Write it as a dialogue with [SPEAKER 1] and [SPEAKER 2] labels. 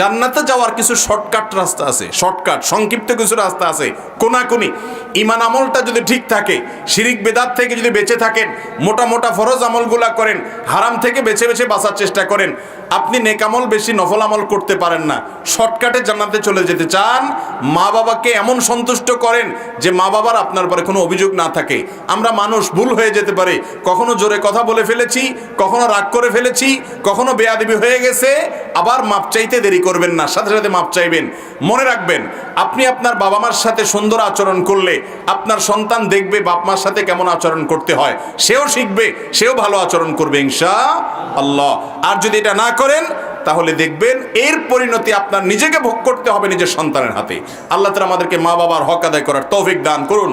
[SPEAKER 1] জান্নাতে যাওয়ার কিছু শর্টকাট রাস্তা আছে। শর্টকাট সংক্ষিপ্ত কিছু রাস্তা আছে। কোনাকুনি। ইমান আমলটা যদি ঠিক থাকে, শিরিক বেদাত থেকে যদি বেঁচে থাকেন, মোটা মোটা ফরজ আমলগুলা করেন, হারাম থেকে বেছে বেছে বাঁচার চেষ্টা করেন, আপনি নেকামল বেশি নফল আমল করতে পারেন না। শর্টকাটে জান্নাতে চলে যেতে চান, মা বাবাকে এমন সন্তুষ্ট করেন যে মা বাবার আপনার পরে কোনো অভিযোগ না থাকে। আমরা মানুষ ভুল হয়ে যেতে পারে। কখনো জোরে কথা বলে ফেলেছি, কখনো রাগ করে ফেলেছি, কখনো বেয়াদবি হয়ে গেছে আবার মাপ চাইতে দেরি করবেন না, সাথে সাথে মাপ চাইবেন। মনে রাখবেন, আপনি আপনার বাবা মার সাথে সুন্দর আচরণ করলে আপনার সন্তান দেখবে বাপ মার সাথে কেমন আচরণ করতে হয়। সেও শিখবে, সেও ভালো আচরণ করবে ইনশা আল্লাহ আর যদি এটা না করেন, তাহলে দেখবেন এর পরিণতি আপনার নিজেকে ভোগ করতে হবে নিজের সন্তানের হাতে। আল্লাহ তালা আমাদেরকে মা বাবার হক আদায় করার তৌফিক দান করুন।